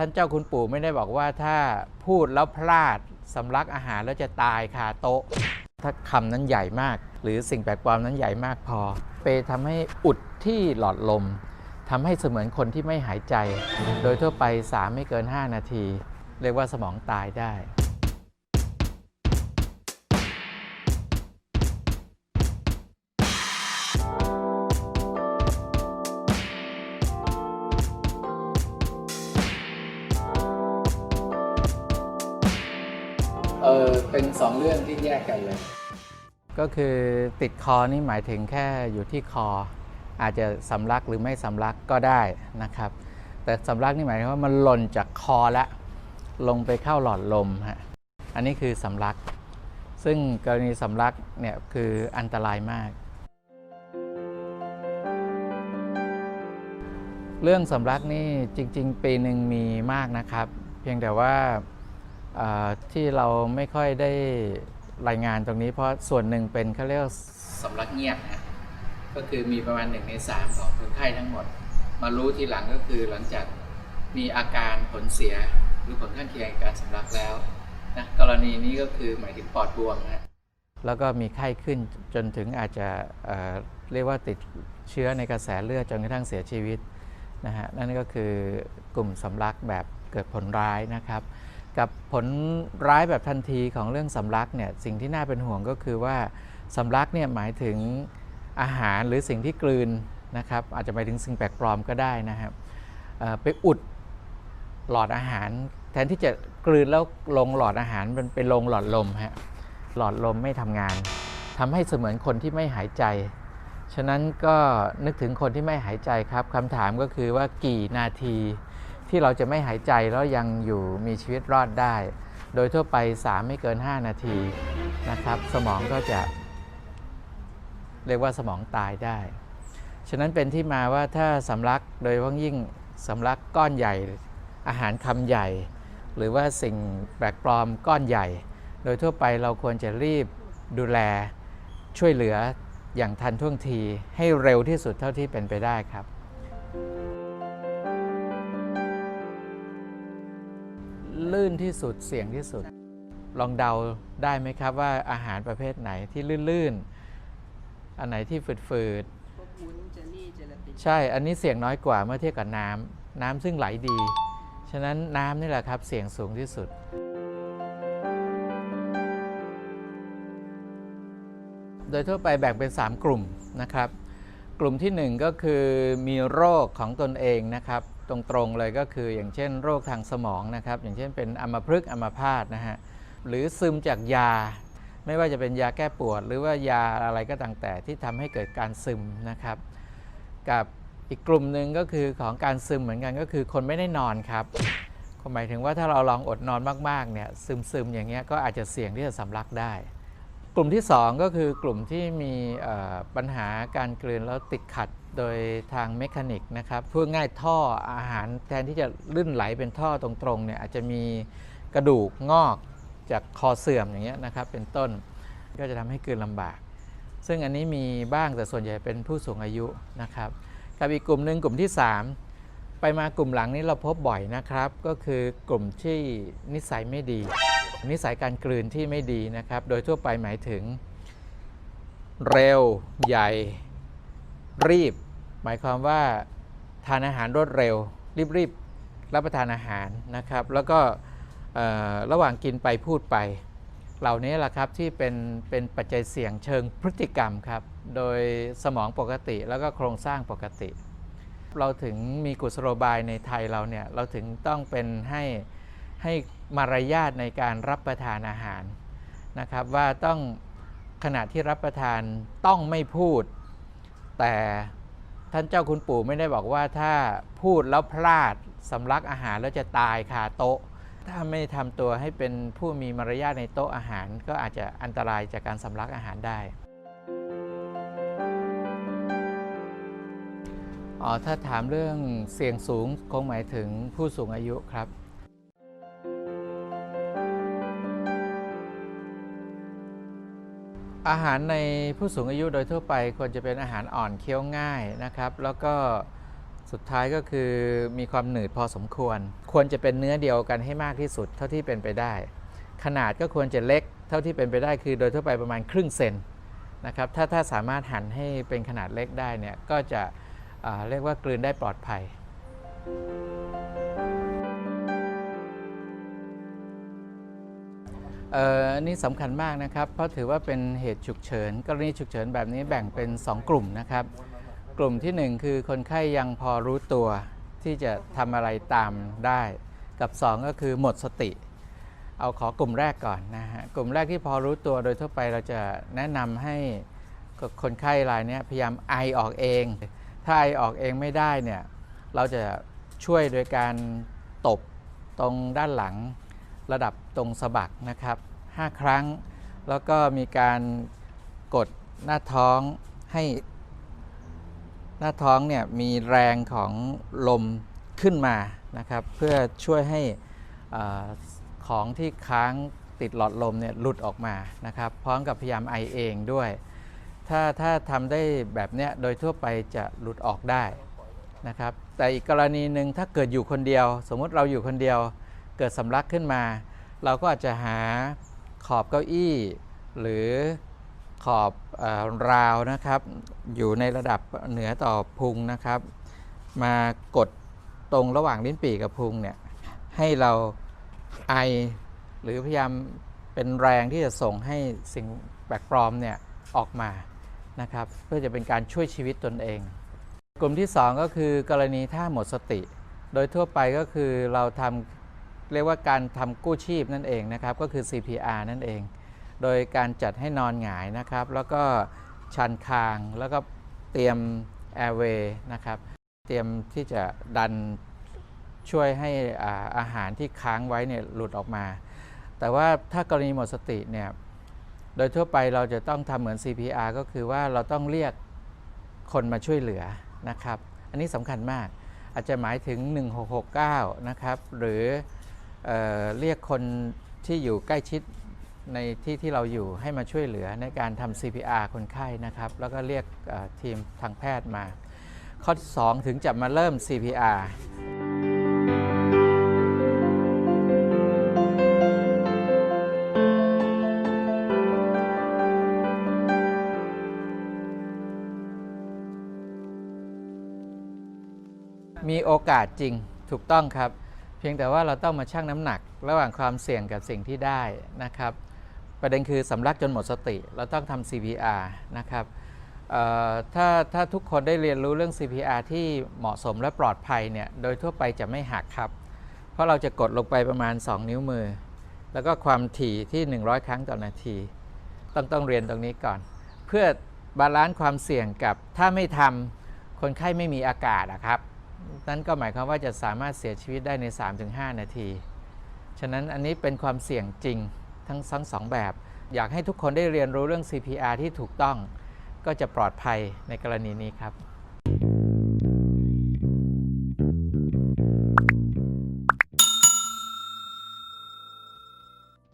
ท่านเจ้าคุณปู่ไม่ได้บอกว่าถ้าพูดแล้วพลาดสำลักอาหารแล้วจะตายคาโต๊ะ ถ้าคำนั้นใหญ่มาก หรือสิ่งแปลกปลอมนั้นใหญ่มากพอไปทำให้อุดที่หลอดลมทำให้เสมือนคนที่ไม่หายใจ โดยทั่วไป 3 ไม่เกิน 5 นาที เรียกว่าสมองตายได้ ออเป็นสองเรื่องที่แยกกันเลย ก็คือติดคอนี่หมายถึงแค่อยู่ที่คอ อาจจะสำลักหรือไม่สำลักก็ได้นะครับ แต่สำลักนี่หมายถึงว่ามันหล่นจากคอแล้วลงไปเข้าหลอดลมฮะอันนี้คือสำลัก ซึ่งกรณีสำลักเนี่ยคืออันตรายมาก เรื่องสำลักนี่จริง ๆ ปีหนึ่งมีมากนะครับ เพียงแต่ว่า ที่เราไม่ค่อยได้รายงานตรงนี้ เพราะส่วนหนึ่งเป็นเขาเรียกว่าสำลักเงียบนะก็คือมีประมาณหนึ่งในสามของคนไข้ทั้งหมด มารู้ทีหลังก็คือหลังจากมีอาการผลเสียหรือผลข้างเคียงการสำลักแล้วนะกรณีนี้ก็คือหมายถึงปอดบวมนะแล้วก็มีไข้ขึ้นจนถึงอาจจะเอ่อเรียกว่าติดเชื้อในกระแสเลือดจนกระทั่งเสียชีวิตนะฮะนั่นก็คือกลุ่มสำลักแบบเกิดผลร้ายนะครับ กับผลร้ายแบบทันทีของเรื่องสำลักเนี่ยสิ่งที่น่าเป็นห่วงก็คือว่าสำลักเนี่ยหมายถึงอาหารหรือสิ่งที่กลืนนะครับอาจจะหมายถึงสิ่งแปลกปลอมก็ได้นะครับไปอุดหลอดอาหาร แทนที่จะกลืนแล้วลงหลอดอาหารมันไปลงหลอดลมฮะหลอดลมไม่ทำงานทำให้เสมือนคนที่ไม่หายใจ ฉะนั้นก็นึกถึงคนที่ไม่หายใจครับคำถามก็คือว่ากี่นาที ที่เราจะไม่หายใจแล้วยังอยู่มีชีวิตรอดได้ โดยทั่วไป 3 ไม่เกิน 5 นาทีนะครับ สมองก็จะเรียกว่าสมองตายได้ ฉะนั้นเป็นที่มาว่าถ้าสำลักโดยเฉพาะยิ่งสำลักก้อนใหญ่ อาหารคำใหญ่ หรือว่าสิ่งแปลกปลอมก้อนใหญ่ โดยทั่วไปเราควรจะรีบดูแลช่วยเหลืออย่างทันท่วงทีให้เร็วที่สุดเท่าที่เป็นไปได้ครับ ลื่นที่สุดเสี่ยงที่สุด ลองเดาได้ไหมครับว่าอาหารประเภทไหนที่ลื่นๆ อันไหนที่ฝืดพวกวุ้นเจลลี่เจลาตินๆใช่ อันนี้เสี่ยงน้อยกว่าเมื่อเทียบกับน้ำน้ำซึ่งไหลดี ฉะนั้นน้ำนี่แหละครับเสี่ยงสูงที่สุด โดยทั่วไปแบ่งเป็น 3 กลุ่มนะครับ กลุ่มทีหนึ่1 ก็คือมีโรคของตนเองนะครับ ตรงๆเลยก็คือ อย่างเช่น โรคทางสมองนะครับอย่างเช่นเป็นอัมพฤกษ์อัมพาตนะฮะหรือซึมจากยา ไม่ว่าจะเป็นยาแก้ปวด หรือว่ายาอะไรก็ต่ามแต่ที่ทำให้เกิดการซึมนะครับ กับอีกกลุ่มหนึ่งก็คือของการซึมเหมือนกันก็คือคนไม่ได้นอนครับหมายถึงว่าถ้าเราลองอดนอนมากๆเนี่ยซึมๆอย่างเงี้ยก็อาจจะเสี่ยงที่จะสำลักได้ ลุ่มที่ 2 ก็คือกลุ่มที่มีปัญหาการกลืนแล้วติดขัดโดยทางเมคานิกนะครับพูดง่ายท่ออาหารแทนที่จะลื่นไหลเป็นท่อตรงๆเนี่ยอาจจะมีกระดูกงอกจากคอเสื่อมอย่างเงี้ยนะครับเป็นต้นก็จะทำให้กลืนลำบาก ซึ่งอันนี้มีบ้างแต่ส่วนใหญ่เป็นผู้สูงอายุนะครับกับอีกกลุ่มหนึ่งกลุ่มที่ 3 ไปมากลุ่มหลังนี้เราพบบ่อยนะครับ ก็คือกลุ่มที่นิสัยไม่ดี นิสัยการกลืนที่ไม่ดีนะครับ โดยทั่วไปหมายถึง เร็ว ใหญ่ รีบ หมายความว่าทานอาหารรวดเร็วรีบรีบๆรับประทานอาหารนะครับ แล้วก็ระหว่างกินไปพูดไป เหล่านี้แหละครับที่เป็นเป็นปัจจัยเสี่ยงเชิงพฤติกรรมครับ โดยสมองปกติแล้วก็โครงสร้างปกติ เราถึงมีกุศโลบายในไทยเราเนี่ยเราถึงต้องเป็นให้ ให้มารยาทในการรับประทานอาหารนะครับ ว่าต้องขณะที่รับประทานต้องไม่พูด แต่ท่านเจ้าคุณปู่ไม่ได้บอกว่าถ้าพูดแล้วพลาดสำลักอาหารแล้วจะตายคาโต๊ะ ถ้าไม่ทำตัวให้เป็นผู้มีมารยาทในโต๊ะอาหาร ก็อาจจะอันตรายจากการสำลักอาหารได้อ๋อถ้าถามเรื่องเสี่ยงสูงคงหมายถึงผู้สูงอายุครับ อาหารในผู้สูงอายุโดยทั่วไปควรจะเป็นอาหารอ่อนเคี้ยวง่ายนะครับ แล้วก็สุดท้ายก็คือมีความหนืดพอสมควร ควรจะเป็นเนื้อเดียวกันให้มากที่สุดเท่าที่เป็นไปได้ ขนาดก็ควรจะเล็กเท่าที่เป็นไปได้คือโดยทั่วไปประมาณครึ่งเซนนะครับถ้าถ้าสามารถหั่นให้เป็นขนาดเล็กได้เนี่ยก็จะเรียกว่ากลืนได้ปลอดภัยเอ่ ออันนี้สำคัญมากนะครับ เพราะถือว่าเป็นเหตุฉุกเฉิน กรณีฉุกเฉินแบบนี้แบ่งเป็น 2 กลุ่มนะครับ กลุ่มที่ 1 คือคนไข้ยังพอรู้ตัวที่จะทำอะไรตามได้ กับ 2 ก็คือหมดสติ เอาขอกลุ่มแรกก่อนนะฮะ กลุ่มแรกที่พอรู้ตัวโดยทั่วไปเราจะแนะนำให้คนไข้รายนี้พยายามไอออกเอง ถ้าไอออกเองไม่ได้เนี่ยเราจะช่วยโดยการตบตรงด้านหลัง ระดับตรงสะบักนะครับ 5 ครั้ง แล้วก็มีการกดหน้าท้องให้หน้าท้องเนี่ยมีแรงของลมขึ้นมานะครับ เพื่อช่วยให้อของที่ค้างติดหลอดลมเนี่ยหลุดออกมานะครับ พร้อมกับพยายามไอเองด้วย ถ้าถ้าทำได้แบบเนี้ยโดยทั่วไปจะหลุดออกได้นะครับ แต่อีกกรณีหนึ่งถ้าเกิดอยู่คนเดียว สมมติเราอยู่คนเดียว เกิดสำลักขึ้นมา เราก็อาจจะหาขอบเก้าอี้ หรือขอบออราวนะครับ อยู่ในระดับเหนือต่อพุงนะครับ มากดตรงระหว่างลิ้นปี่กับพุงเนี่ยให้เราไอหรือพยายามเป็นแรงที่จะส่งให้สิ่งแปลกปลอมเนี่ยออกมานะครับ เพื่อจะเป็นการช่วยชีวิตตนเอง กลุ่มที่ 2 ก็คือกรณีถ้าหมดสติ โดยทั่วไปก็คือเราทำ เรียกว่าการทำกู้ชีพนั่นเองนะครับ ก็คือ CPR นั่นเอง โดยการจัดให้นอนหงายนะครับ แล้วก็ชันคางแล้วก็เตรียม airway นะครับ เตรียมที่จะดันช่วยให้อาอาหารที่ค้างไว้เนี่ยหลุดออกมา แต่ว่าถ้ากรณีหมดสติเนี่ยโดยทั่วไปเราจะต้องทำเหมือน CPR ก็คือว่าเราต้องเรียกคนมาช่วยเหลือนะครับ อันนี้สำคัญมากอาจจะหมายถึง 1669 นะครับ หรือ เเรียกคนที่อยู่ใกล้ชิดในที่ที่เราอยู่ให้มาช่วยเหลือในการทำ CPR คนไข้นะครับ แล้วก็เรียกทีมทางแพทย์มา ข้อที่ 2 ถึงจะมาเริ่ม CPR มีโอกาสจริงถูกต้องครับ เพียงแต่ว่าเราต้องมาชั่งน้ำหนัก ระหว่างความเสี่ยงกับสิ่งที่ได้นะครับ ประเด็นคือสำลักจนหมดสติ เราต้องทำ CPR นะครับถ้าถ้าทุกคนได้เรียนรู้เรื่อง CPR ที่เหมาะสมและปลอดภัยเนี่ยโดยทั่วไปจะไม่หักครับ เพราะเราจะกดลงไปประมาณ 2 นิ้วมือ แล้วก็ความถี่ที่ 100 ครั้งต่อนาที ต้องต้องเรียนตรงนี้ก่อน เพื่อบาลานซ์ความเสี่ยงกับถ้าไม่ทำคนไข้ไม่มีอากาศอะครับ นั่นก็หมายความว่าจะสามารถเสียชีวิตได้ใน 3-5 นาที ฉะนั้นอันนี้เป็นความเสี่ยงจริงทั้งทั้งสองแบบ อยากให้ทุกคนได้เรียนรู้เรื่อง CPR ที่ถูกต้อง ก็จะปลอดภัยในกรณีนี้ครับ